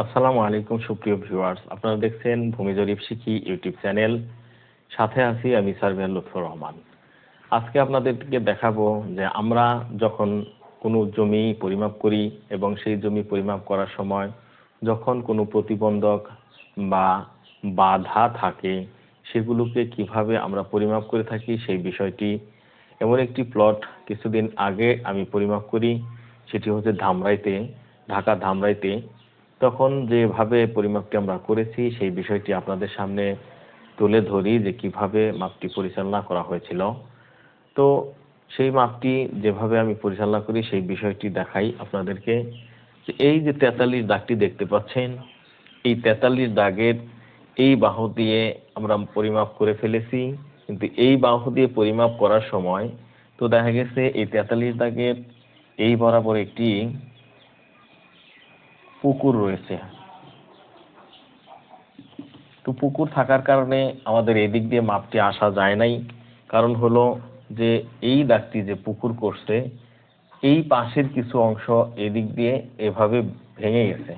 আসসালামু আলাইকুম, সুপ্রিয় ভিউয়ার্স। আপনারা দেখছেন ভূমি জরিপ শিখি ইউটিউব চ্যানেল। সাথে আছি আমি সার্ভেয়ার লুৎফর রহমান। আজকে আপনাদেরকে দেখাবো যে আমরা যখন কোনো জমি পরিমাপ করি এবং সেই জমি পরিমাপ করার সময় যখন কোনো প্রতিবন্ধক বা বাধা থাকে, সেগুলোকে কীভাবে আমরা পরিমাপ করে থাকি সেই বিষয়টি এমন একটি প্লট কিছুদিন আগে আমি পরিমাপ করি। সেটি হচ্ছে ধামরাইতে, ঢাকা ধামরাইতে তখন যেভাবে পরিমাপটি আমরা করেছি, সেই বিষয়টি আপনাদের সামনে তুলে ধরি যে কীভাবে মাপটি পরিচালনা করা হয়েছিল। তো সেই মাপটি যেভাবে আমি পরিচালনা করি, সেই বিষয়টি দেখাই আপনাদেরকে। এই যে তেতাল্লিশ দাগটি দেখতে পাচ্ছেন, এই তেতাল্লিশ দাগের এই বাহু দিয়ে আমরা পরিমাপ করে ফেলেছি। কিন্তু এই বাহু দিয়ে পরিমাপ করার সময় তো দেখা গেছে, এই তেতাল্লিশ দাগের এই বরাবর একটি পুকুর রয়েছে। তো পুকুর থাকার কারণে আমাদের এদিক দিয়ে মাপটি আসা যায় নাই। কারণ হলো যে এই দাগটি যে পুকুর করছে, এই পাশের কিছু অংশ এদিক দিয়ে এভাবে ভেঙে গেছে।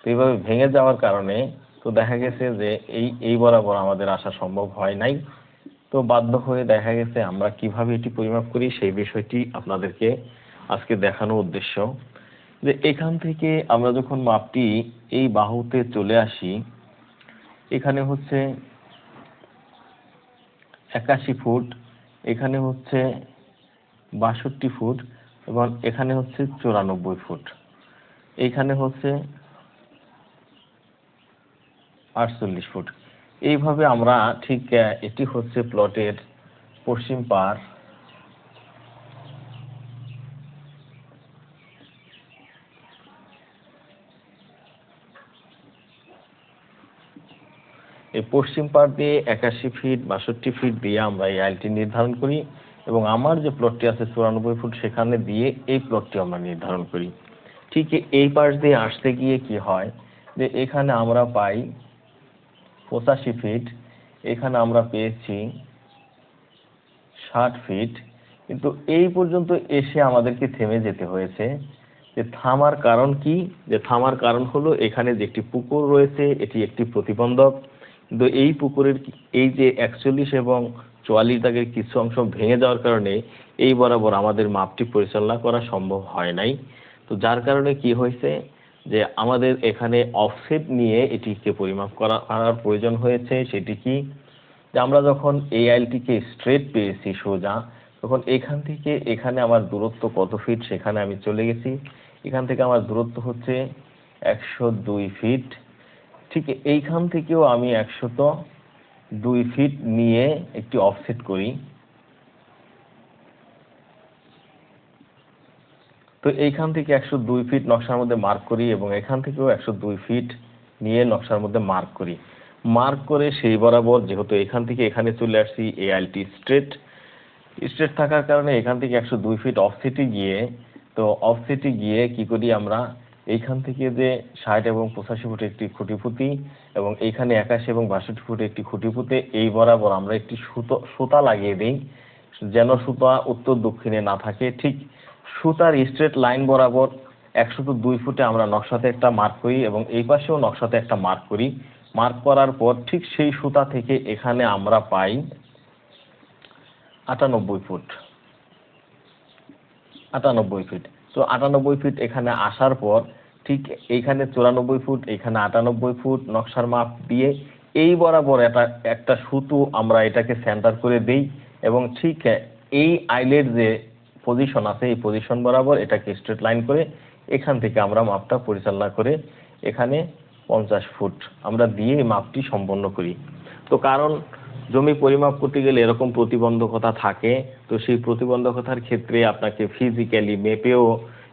তো এইভাবে ভেঙে যাওয়ার কারণে তো দেখা গেছে যে এই এই বরাবর আমাদের আসা সম্ভব হয় নাই। তো বাধ্য হয়ে দেখা গেছে আমরা কীভাবে এটি পরিমাপ করি সেই বিষয়টি আপনাদেরকে আজকে দেখানোর উদ্দেশ্য। যে এখান থেকে আমরা যখন মাপটি এই বাহুতে চলে আসি, এখানে হচ্ছে একাশি ফুট, এখানে হচ্ছে বাষট্টি ফুট এবং এখানে হচ্ছে চুরানব্বই ফুট। এইখানে হচ্ছে আটচল্লিশ ফুট। এইভাবে আমরা ঠিক এটি হচ্ছে প্লটের পশ্চিম পার এই পশ্চিম পাড় দিয়ে একাশি ফিট বাষট্টি ফিট দিয়ে আমরা এই আইলটি নির্ধারণ করি এবং আমার যে প্লটটি আছে চুরানব্বই ফুট সেখানে দিয়ে এই প্লটটি আমরা নির্ধারণ করি। ঠিক এই পাশ দিয়ে আসতে গিয়ে কি হয় যে এখানে আমরা পাই পঁচাশি ফিট এখানে আমরা পেয়েছি ষাট ফিট কিন্তু এই পর্যন্ত এসে আমাদেরকে থেমে যেতে হয়েছে যে থামার কারণ কি? যে থামার কারণ হলো এখানে যে একটি পুকুর রয়েছে, এটি একটি প্রতিবন্ধক। কিন্তু এই পুকুরের এই যে একচল্লিশ এবং চুয়াল্লিশ দাগের কিছু অংশ ভেঙে যাওয়ার কারণে এই বরাবর আমাদের মাপটি পরিচালনা করা সম্ভব হয় নাই। তো যার কারণে কি হয়েছে যে আমাদের এখানে অফসেট নিয়ে এটিকে পরিমাপ করা করার প্রয়োজন হয়েছে সেটি কি? যে আমরা যখন এই আইলটিকে স্ট্রেট পেয়েছি সোজা, তখন এখান থেকে এখানে আমার দূরত্ব কত ফিট সেখানে আমি চলে গেছি। এখান থেকে আমার দূরত্ব হচ্ছে একশো দুই ফিট ঠিক এইখান থেকেও আমি একশত দুই ফিট নিয়ে একটি অফসেট করি। তো এইখান থেকে একশো দুই ফিট নকশার মধ্যে মার্ক করি এবং এখান থেকেও একশো দুই ফিট নিয়ে নকশার মধ্যে মার্ক করি। মার্ক করে সেই বরাবর যেহেতু এখান থেকে এখানে চলে আসছি এই আইলটি স্ট্রেট স্ট্রেট থাকার কারণে এখান থেকে একশো দুই ফিট অফসেটে গিয়ে, তো অফসেটে গিয়ে কি করি আমরা এইখান থেকে যে ষাট এবং পঁচাশি ফুটে একটি খুঁটি পুঁতি এবং এইখানে একাশি এবং বাষট্টি ফুটে একটি খুঁটি পুঁতে এই বরাবর আমরা একটি সুতো, সুতা লাগিয়ে দিই, যেন সুতা উত্তর দক্ষিণে না থাকে। ঠিক সুতার স্ট্রেট লাইন বরাবর একশত দুই ফুটে আমরা নকশাতে একটা মার্ক করি এবং এই পাশেও নকশাতে একটা মার্ক করি। মার্ক করার পর ঠিক সেই সুতা থেকে এখানে আমরা পাই আটানব্বই ফুট। আটানব্বই ফিট। তো আটানব্বই ফিট এখানে আসার পর, ঠিক এইখানে চুরানব্বই ফুট, এখানে আটানব্বই ফুট নকশার মাপ দিয়ে এই বরাবর একটা একটা সুতো আমরা এটাকে সেন্টার করে দেই এবং ঠিক এই আইলের যে পজিশন আছে, এই পজিশন বরাবর এটাকে স্ট্রেট লাইন করে এখান থেকে আমরা মাপটা পরিচালনা করে এখানে পঞ্চাশ ফুট আমরা দিয়ে মাপটি সম্পন্ন করি। তো কারণ জমি পরিমাপ করতে গেলে এরকম প্রতিবন্ধকতা থাকে, তো সেই প্রতিবন্ধকতার ক্ষেত্রে আপনাকে ফিজিক্যালি মেপেও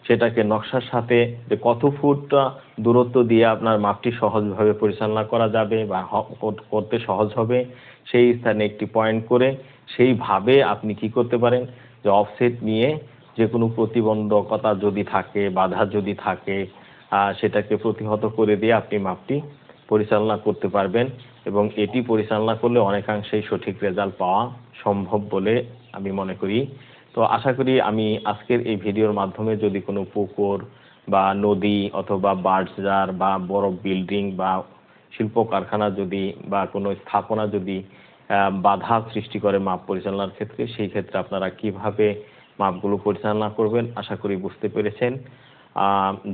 সেটাকে নকশার সাথে যে কত ফুটটা দূরত্ব দিয়ে আপনার মাপটি সহজভাবে পরিচালনা করা যাবে বা করতে সহজ হবে, সেই স্থানে একটি পয়েন্ট করে সেইভাবে আপনি কি করতে পারেন যে অফসেট নিয়ে যে কোনো প্রতিবন্ধকতা যদি থাকে, বাধা যদি থাকে সেটাকে প্রতিহত করে দিয়ে আপনি মাপটি পরিচালনা করতে পারবেন এবং এটি পরিচালনা করলে অনেকাংশেই সঠিক রেজাল্ট পাওয়া সম্ভব বলে আমি মনে করি। তো আশা করি আমি আজকের এই ভিডিওর মাধ্যমে যদি কোনো পুকুর বা নদী অথবা বার্জার বা বড় বিল্ডিং বা শিল্প কারখানা যদি বা কোনো স্থাপনা যদি বাধা সৃষ্টি করে মাপ পরিচালনার ক্ষেত্রে, সেই ক্ষেত্রে আপনারা কীভাবে মাপগুলো পরিচালনা করবেন, আশা করি বুঝতে পেরেছেন।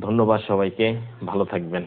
ধন্যবাদ সবাইকে, ভালো থাকবেন।